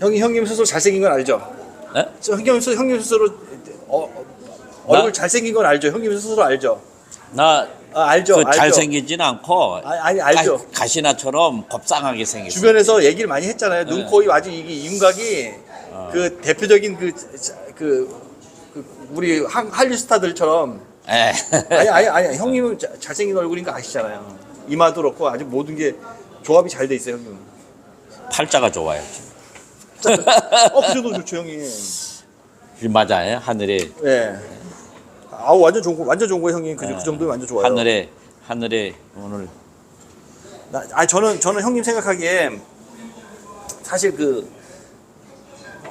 형님 형님 스스로 잘생긴 건 알죠? 예? 저 형님 스스로 형님 스스로 어, 어, 얼굴 나? 잘생긴 건 알죠? 형님 스스로 알죠? 나 아, 알죠? 그 알죠? 잘생기진 않고 아니, 아니, 알죠. 가, 가시나처럼 곱상하게 생겼어. 주변에서 얘기를 많이 했잖아요. 눈, 네. 코, 입 아주 이게 윤곽이 그 대표적인 그, 그, 그 우리 한, 한류 스타들처럼 예. 아니 아니 아니 형님은 자- 잘생긴 얼굴인 거 아시잖아요. 이마도 그렇고 아주 모든 게 조합이 잘 돼 있어요, 형님. 팔자가 좋아요. 어, 그 정도 좋죠, 형님. 맞아요. 하늘에 예. 아우 완전 좋은 거 완전 좋은 거 형님. 그, 그 정도면 완전 좋아요. 하늘에 하늘에 오늘 나, 아 저는 저는 형님 생각하기에 사실 그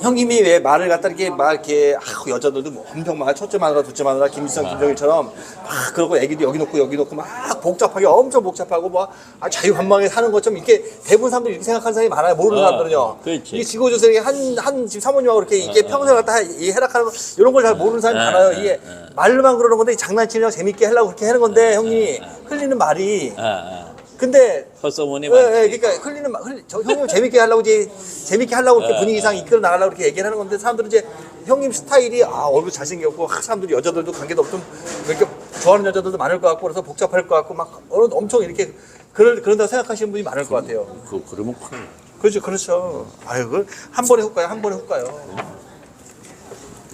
형님이 왜 말을 갖다 이렇게 막 이렇게 아, 여자들도 뭐 엄청 막 첫째 마누라 둘째 마누라 김일성 김정일처럼 막 그러고 애기도 여기 놓고 여기 놓고 막 복잡하게 엄청 복잡하고 막 아, 자유한방에 사는 것처럼 이렇게 대부분 사람들이 이렇게 생각하는 사람이 많아요. 모르는 어, 사람들은요. 그렇지. 이게 지고조선이 한한 지금 사모님하고 이렇게 이게 평생 갖다 이 해락하는 거 이런 걸 잘 모르는 사람이 어, 많아요. 어, 이게 어. 말로만 그러는 건데 장난치려고 재밌게 하려고 그렇게 하는 건데 형님이 흘리는 말이 아, 아. 근데 헛소문이 예, 많. 예, 그러니까 흘리는 말, 흘리, 저 형님 재밌게 하려고 이제 재밌게 하려고 이렇게 예, 분위기상 이끌어 나가려고 이렇게 얘기를 하는 건데 사람들은 이제 형님 스타일이 아 얼굴 잘생겼고 아, 사람들이 여자들도 관계도 없좀 이렇게 좋아하는 여자들도 많을 것 같고 그래서 복잡할 것 같고 막 어른 엄청 이렇게 그럴 그런다 고 생각하시는 분이 많을 것 같아요. 그 그러면 큰일. 그렇죠, 그렇죠. 아유, 그걸 한 번에 훅 가요, 한 번에 훅 가요.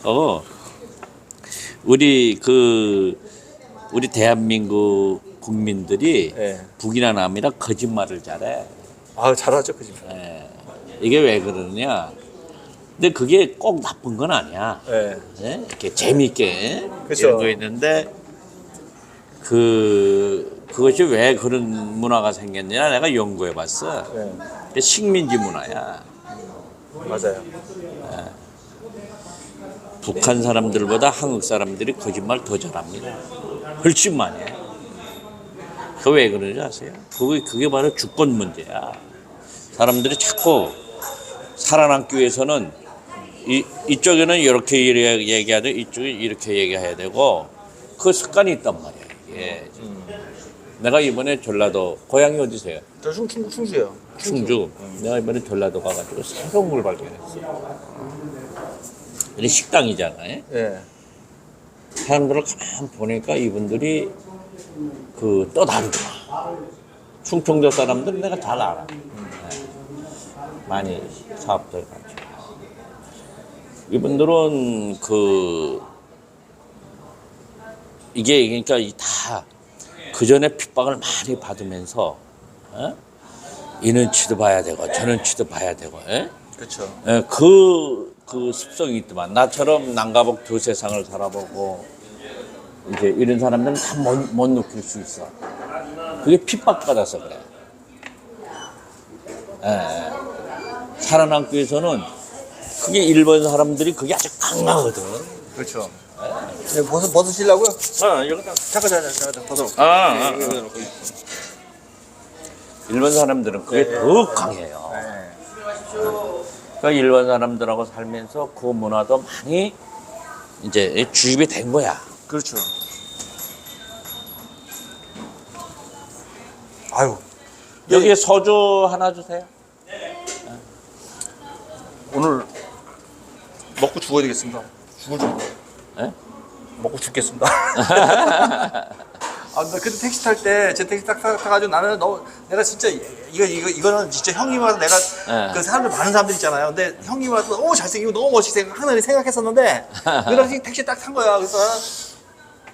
어. 우리 그 우리 대한민국 국민들이 예. 북이나 남이나 거짓말을 잘해. 아 잘하죠, 그지. 예. 이게 왜 그러느냐? 근데 그게 꼭 나쁜 건 아니야. 예. 예? 이렇게 재미있게 그쵸. 거 있는데 그 그것이 왜 그런 문화가 생겼냐 내가 연구해 봤어. 예. 식민지 문화야. 맞아요. 북한 사람들보다 한국 사람들이 거짓말 더 잘합니다. 훨씬 많이 해. 그 왜 그러지 아세요? 그게, 그게 바로 주권 문제야. 사람들이 자꾸 살아남기 위해서는 이, 이쪽에는 이렇게 얘기하되 이쪽에 이렇게 얘기해야 되고 그 습관이 있단 말이야. 이게. 내가 이번에 전라도 고향이 어디세요? 저 충, 충, 충주요. 충주. 내가 이번에 전라도 가가지고 새로운 걸 발견했어. 이 식당이잖아요. 예. 사람들을 가만 보니까 이분들이 그 떠다르구나. 충청도 사람들 내가 잘 알아. 네. 많이 사업들 가지고. 이분들은 그 이게 그러니까 다 그 전에 핍박을 많이 받으면서 어? 이는 취급봐야 되고 저는 취급봐야 되고 예? 그렇죠. 예, 그, 그 습성이 있더만. 나처럼 난가복 두 세상을 살아보고, 이제 이런 사람들은 다 못, 못 느낄 수 있어. 그게 핍박받아서 그래. 예, 예. 살아남기 위해서는 그게 일본 사람들이 그게 아주 강하거든. 그렇죠. 네, 벗어 벗으시려고요? 아, 여기다. 잠깐 잠깐 잠깐 벗어. 아, 아, 아. 일본 사람들은 그게 더 강해요. 그러니까 일본 사람들하고 살면서 그 문화도 많이 이제 주입이 된 거야. 그렇죠. 아유. 여기 에 소주 하나 주세요. 오늘 먹고 죽어야 되겠습니다. 죽을 줄 예? 먹고 죽겠습니다. 아, 나 그때 택시 탈 때 제 택시 딱 타- 타가지고 나는 너 내가 진짜 이거 이거 이거는 진짜 형님 와서 내가 예. 그 사람들 많은 사람들 있잖아요. 근데 형님 와서 너무 잘생기고 너무 멋지게 생각 하늘이 생각했었는데 그 당시 택시 딱 탄 거야. 그래서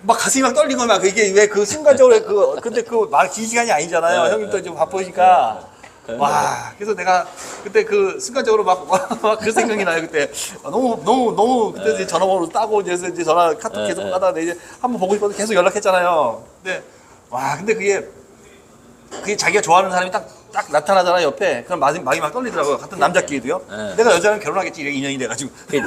막 가슴이 막 거야. 막 이게 왜 그 순간적으로 그 근데 그말긴 시간이 아니잖아요. 예, 형님 또좀 바쁘니까. 와, 그래서 내가 그때 그 순간적으로 막그 생각이 나요 그때 아, 너무 너무 너무 그때 이제 전화번호 따고 이제 이제 전화 카톡 계속 예, 하다가 이제 한번 보고 싶어서 계속 연락했잖아요. 근데 와, 근데 그게 그게 자기가 좋아하는 사람이 딱, 딱 나타나잖아 옆에. 그럼 마음이, 마음이 막 떨리더라고요. 같은 남자끼리도요. 예. 내가 여자랑 결혼하겠지 이래 인연이 돼가지고. 그치,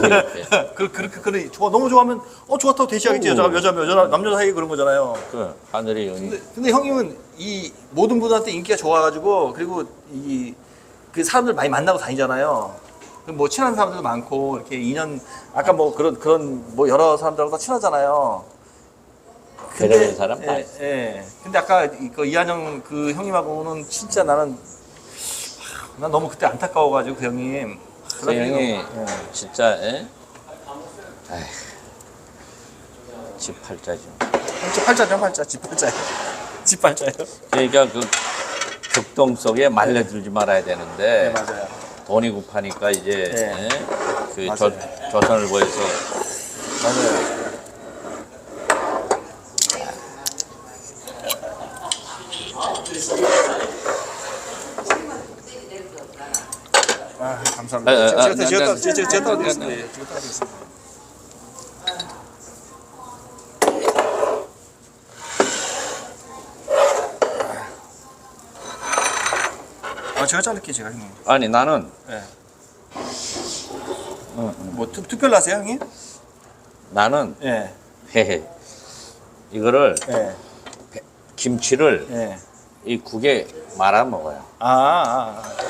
그, 그렇게 그래. 좋아 너무 좋아하면 어 좋았다고 대시하겠지 여자가 여자면 여자 남자 사이 그런 거잖아요. 그 하늘이 연이. 근데, 근데 형님은 이 모든 분한테 인기가 좋아가지고 그리고 이 그 사람들 많이 만나고 다니잖아요. 그뭐 친한 사람들도 많고 이렇게 인연 아까 뭐 그런 그런 뭐 여러 사람들하고 다 친하잖아요. 배려하는 사람 다 예, 있어. 예. 근데 아까 이- 그 이한영 그 형님하고는 진짜 나는 하, 난 너무 그때 안타까워가지고 그 형님 그 형이 진짜 에? 아휴, 집 팔자죠. 집 팔자죠 팔자 집 팔자예요 집 팔자예요 그러니까 그 격동 속에 말려들지 말아야 되는데 네 맞아요 돈이 급하니까 이제 네. 에? 그 조, 맞아요. 조선을보에서 맞아요 아 감사합니다 아, 아, 제가 아, 제가 제가 제가 난- 예, 제가 따라드리겠습니다 아 제가 자를게요 제가 형님 아니 나는 예. 어, 뭐 특, 특별로 하세요 형님? 나는 예. 헤헤 이거를 예. 김치를 예. 이 국에 말아 먹어요. 아, 아, 아.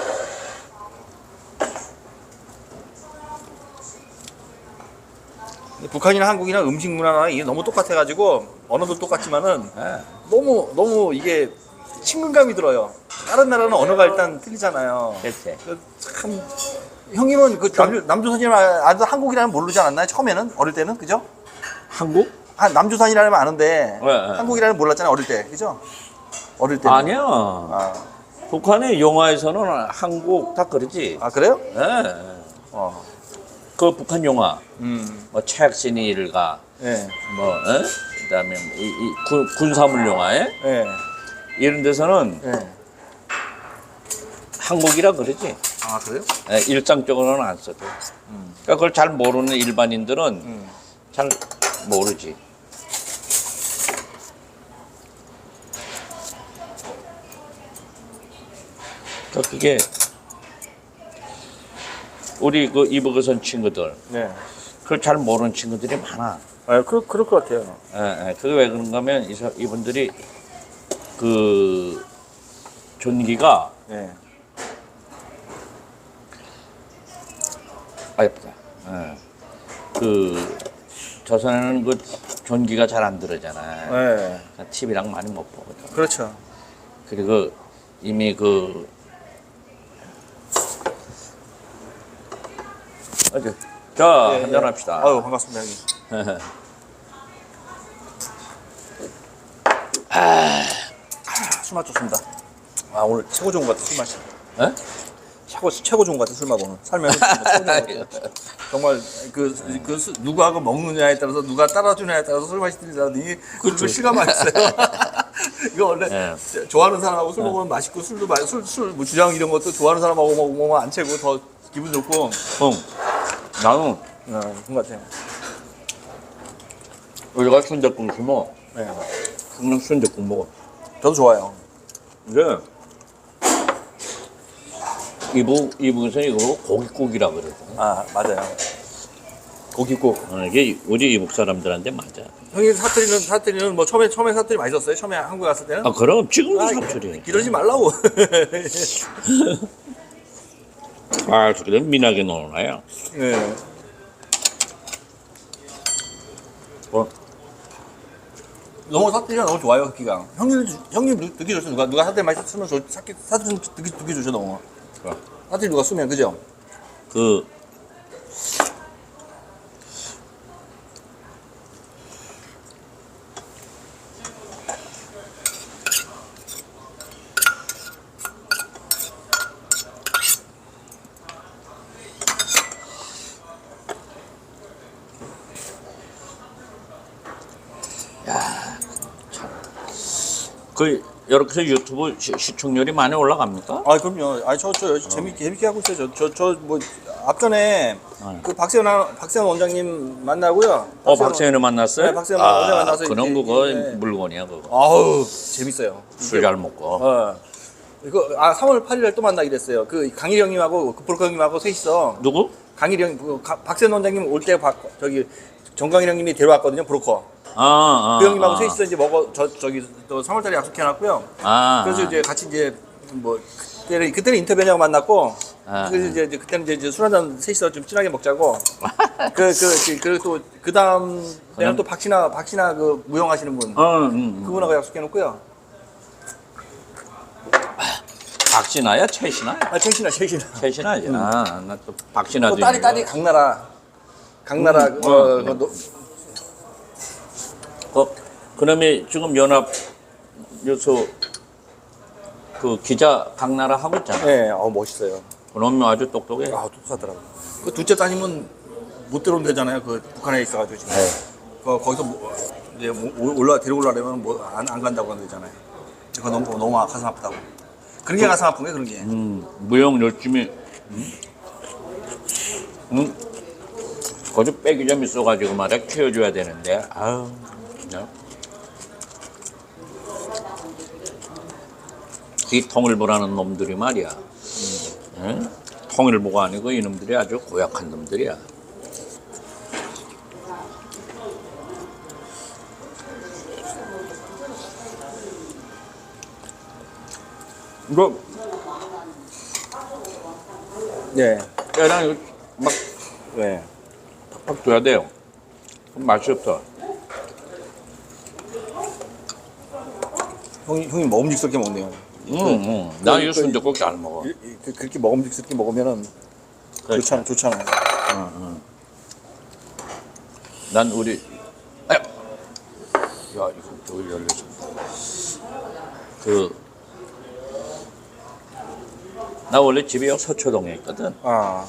북한이나 한국이나 음식 문화나 이게 너무 똑같아가지고 언어도 똑같지만은 예. 너무 너무 이게 친근감이 들어요. 다른 나라는 언어가 일단 틀리잖아요. 그치. 그참 형님은 그 남조, 남조선이라는 아도 한국이라는 모르지 않았나요? 처음에는 어릴 때는 그죠? 한국? 아, 남조선이라는 아는데 네, 네. 한국이라는 몰랐잖아요 어릴 때 그죠? 어릴 때 아니야. 아, 북한의 영화에서는 한국 다 그러지. 아 그래요? 예. 어. 그 북한 영화, 음. 뭐 최악신이 일가, 예. 뭐, 예? 그다음에 이, 이 군, 군사물 영화에 예. 이런 데서는 예. 한국이라 그러지. 아 그래요? 예, 일상적으로는 안 써도. 그러니까 그걸 잘 모르는 일반인들은 음. 잘 모르지. 그러니까 그게 우리 그 이북어선 친구들 네. 그걸 잘 모르는 친구들이 많아. 아, 그 그럴 것 같아요. 예, 예. 그게 왜 그런가 하면 이 사- 이분들이 그 존기가 예. 아 예쁘다. 예. 그 조선에는 그 존기가 잘 안 들어잖아. 예. TV랑 많이 못 보거든. 그렇죠. 그리고 이미 그 어디 자 예, 한잔 예. 합시다. 아유 반갑습니다 형님. 아, 술맛 좋습니다. 아 오늘 최고 좋은 것 같아 술 맛이. 예? 최고 최고 좋은 것 같아 술맛 오늘. 살면서 최고 좋은. 정말 그, 그 수- 누구하고 먹느냐에 따라서 누가 따라주냐에 따라서 술 맛이 틀리다니 그거 실감하겠어요. 이거 원래 예. 좋아하는 사람하고 술 먹으면 맛있고 술도 많이 술술 뭐 주장 이런 것도 좋아하는 사람하고 먹으면 안 채고 더 기분 좋고 형 나는 어, 그런 것 같아요. 우리가 순대국 심어 네. 그냥 순대국 먹어. 저도 좋아요. 근데 이북 이북에서 이거 고깃국이라 그러거든. 아 맞아요. 고깃국. 어, 이게 우리 이북 사람들한테 맞아. 형이 사투리는 사투리는 뭐 처음에 처음에 사투리 많이 썼어요. 처음에 한국 갔을 때는. 아 그럼 지금도 아, 사투리. 이러지 말라고. 아 그래 민하게 노나요. 네. 어. 너무 사투리가 너무 좋아요, 기가. 형님 형님 듣- 듣기 좋죠. 누가 누가 사투리 많이 쓰면 좋. 사투리 듣기 듣기 좋죠, 너무. 사투리 누가 쓰면 그죠? 그 그 이렇게 해서 유튜브 시, 시청률이 많이 올라갑니까? 아 그럼요. 아저 저 재밌게 재밌게 하고 있어요. 저저저뭐 앞전에 그 박세현 아- 박세현 원장님 만나고요. 어 박세현을 만났어요? 네, 박세현 원장 만나서 그런 이제- 그거 네. 물건이야 그거. 아우 재밌어요. 술 잘 먹고. 어. 이거 아 3월 8일에 또 만나기로 했어요. 그 강일 형님하고 그 브로커 형님하고 셋이서 누구? 강일 형, 그 가- 박세현 원장님 올 때 저기 정강일 형님이 데려왔거든요. 브로커. 아, 아, 그 형님하고 아. 셋이서 이제 먹어 저 저기 또 3월달에 약속해놨고요. 아, 그래서 이제 같이 이제 뭐 그때는 그때는 인터뷰하냐고 만났고 아. 그래서 이제, 이제 그때는 이제, 이제 술 한잔 셋이서 좀 친하게 먹자고 그그 그리고 또 그 다음 내가 또 박신아 박신아 그 무용하시는 분 어, 음, 음. 그분하고 약속해놓고요. 박신아야 최신아? 아 최신아 최신아. 최신아지. 아, 나또 박신아도 또 딸이 딸이 거. 강나라. 강나라 음, 어, 어. 그 노- 그 그놈이 지금 연합 요소 그 기자 강나라 하고 있잖아. 네, 어 멋있어요. 그놈이 아주 똑똑해. 아 똑똑하더라고. 그 둘째 따님은 못 들어온대잖아요. 그 북한에 있어가지고 지금. 네. 그 거기서 뭐, 이제 뭐 올라 데리고 올라려면 뭐 안 안 간다고 한대잖아요. 그거 너무 너무 가슴 아프다고. 그런 게 가슴 아픈 게 그런 게. 음, 무용 열심히. 음? 음? 거기 빼기 좀 있어가지고 말이야 키워줘야 되는데 아유 그냥 이 통일보라는 놈들이 말이야 응? 통일보가 아니고 이놈들이 아주 고약한 놈들이야 이거 네. 깨랑 이거 막 네. 팍팍 줘야 돼요. 맛이 없어. 형이 형이 먹음직스럽게 먹네요. 응, 응. 나 그- 순대국 잘 먹어. 이- 이- 그- 그렇게 먹음직스럽게 먹으면은 좋잖아, 좋잖아요. 난 우리 아야. 야 이거 저기 열려서. 그. 나 원래 집이 여기 서초동에 있거든. 아,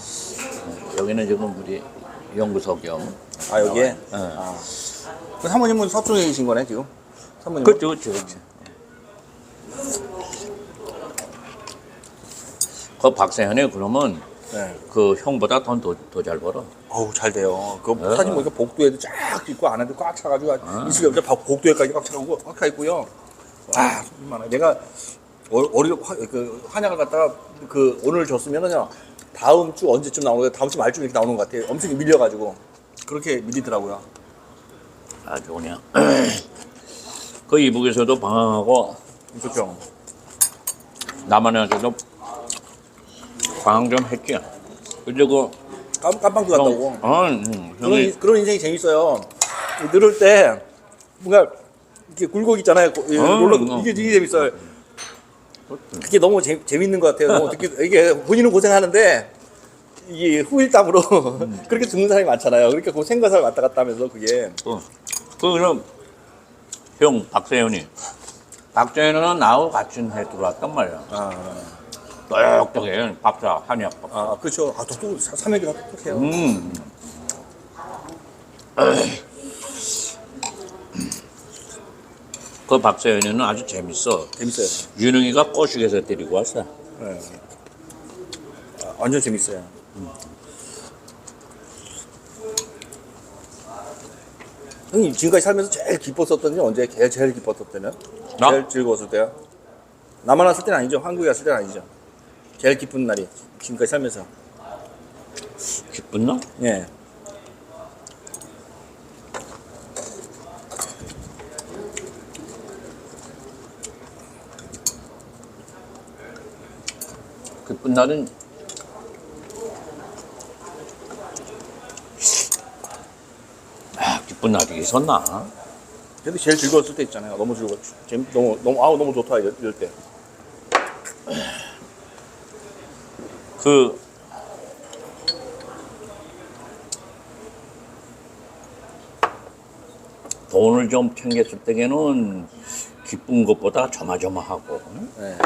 여기는 지금 우리 연구소 겸. 아 여기에. 네. 아. 그 사모님은 서쪽에 계신 거네 지금. 사모님. 그렇죠, 그렇죠, 그렇죠. 그 박세현이 그러면 네. 그 형보다 돈 더 잘 벌어. 어우 잘 돼요. 그 네. 사진 보니까 복도에도 쫙 있고 안에도 꽉 차가지고 이슬이 없자 복도에까지 꽉 차고 꽉 차 있고요. 와 손님 많아. 내가 어- 화, 그 한약을 갖다가 그 오늘 줬으면은요 다음 주 언제쯤 나오는 거야? 다음 주 말쯤 이렇게 나오는 것 같아요. 엄청 밀려가지고 그렇게 밀리더라고요. 아주 그냥. 그 이북에서도 방황하고 그렇죠. 남한에서도 방황 좀 했지. 그리고 깜, 깜빵도 형, 갔다고. 어, 응, 그런, 형이 인- 그런 인생이 재밌어요. 늘을 때 뭔가 이렇게 굴곡 있잖아요. 고- 이 어, 롤러 어. 이게 되게 재밌어요. 그게 너무 재, 재밌는 것 같아요. 너무 듣기, 이게 본인은 고생하는데 이게 후일담으로 그렇게 듣는 사람이 많잖아요. 그러니까 그 생각을 왔다 갔다 하면서 그게 어, 그럼 형 박세현이 박세현은 나하고 같이 해 들어왔단 말이야. 아, 똑똑해 박사 한의학 박사. 아 그렇죠. 아, 또 삼액이가 똑똑해요. 음. 그 박세현이는 아주 재밌어. 재밌어요. 윤흥이가 꼬식에서 데리고 왔어. 네. 아, 완전 재밌어요. 형님 지금까지 살면서 제일 기뻤었던 게 언제? 제일, 제일 때는? 나? 제일 즐거웠을 때요? 남한 왔을 때는 아니죠. 한국에 왔을 때는 아니죠. 제일 기쁜 날이 지금까지 살면서. 기쁜 날? 예. 기쁜 날은 아, 기쁜 날이 있었나? 그래도 제일 즐거웠을 때 있잖아요. 너무 즐거웠. 재밌, 너무 너무 아우 너무 좋다 이럴, 이럴 때. 그 돈을 좀 챙겼을 때에는 기쁜 것보다 조마조마하고 응? 예.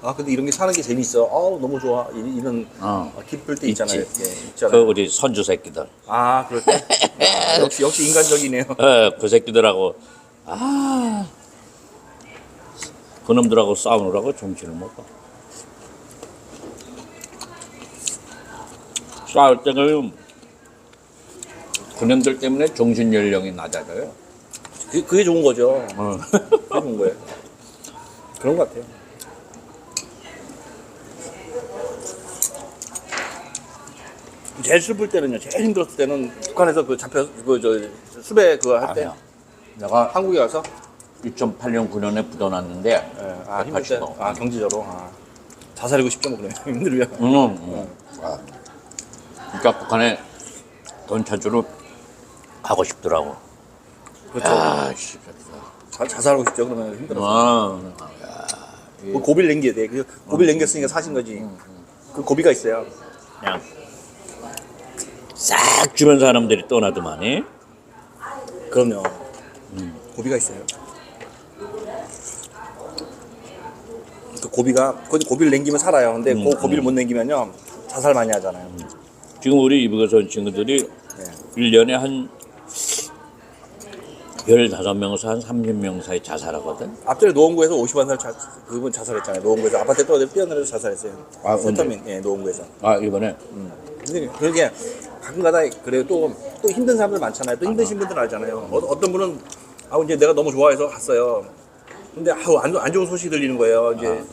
아 근데 이런 게 사는 게 재밌어. 아우 너무 좋아. 이, 이런 어. 아, 기쁠 때 있지. 있잖아요. 예, 그 있잖아요. 우리 선주 새끼들 아 때. 아, 역시 역시 인간적이네요. 예, 그 새끼들하고 아 그놈들하고 싸우느라고 정신을 못 봐. 싸울 때는 그놈들 때문에 정신 연령이 낮아져요. 그, 그게 좋은 거죠. 어. 그게 좋은 거예요. 그런 것 같아요. 제일 슬플 때는요. 제일 힘들었을 때는 북한에서 그 잡혀 그저 수배 그거 할 때. 내가 한국에 가서 2008년 9년에 부도났는데 예, 아 힘들 때, 180도. 아 경제적으로 아, 자살이고 싶죠 뭐 그래 힘들면. 응, 응. 아. 그러니까 북한에 돈 찾으러 가고 싶더라고. 그렇죠. 야, 씨, 자, 자살하고 싶죠. 그러면 힘들어. 와, 그 고비를 남겨야 돼. 그 고비를 남겼으니까 사신 거지. 그 고비가 있어요. 그냥 싹 주변 사람들이 떠나더만이. 그럼요. 고비가 있어요. 고비가 그 고비를 남기면 살아요. 근데 그 고비를 못 남기면요 자살 많이 하잖아요. 지금 우리 이북에서 친구들이 네. 일년에한 15명에서 한 30명 사이 자살하거든. 앞전에 노원구에서 51살 자, 그분 자살했잖아요. 노원구에서 아파트 떠 뛰어내려서 자살했어요. 아, 세터민 예, 노원구에서. 아, 이번에 근데 그게 가끔가다 그래요. 또, 또 힘든 사람들 많잖아요. 또 힘드신 분들 알잖아요. 어, 어떤 분은 아 이제 내가 너무 좋아해서 갔어요. 근데 아우 안, 좋- 안 좋은 소식이 들리는 거예요. 이제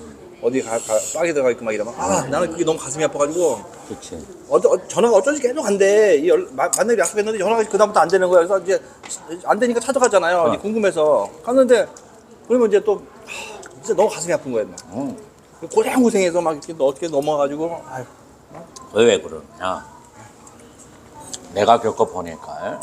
어디 가, 가 빡에 들어가 있고 막 이러면 아 나는 그게 너무 가슴이 아파가지고 그치. 어, 어, 전화가 어쩐지 계속 간대. 이 연- 마- 만나기로 약속했는데 전화가 그 다음부터 안 되는 거야. 그래서 이제 안 되니까 찾아가잖아요. 이제 궁금해서 갔는데 그러면 이제 또 하, 진짜 너무 가슴이 아픈 거예요. 막. 어, 고생 고생해서 막 이렇게 어떻게 넘어가지고 아유, 왜 그러냐. 내가 겪어보니까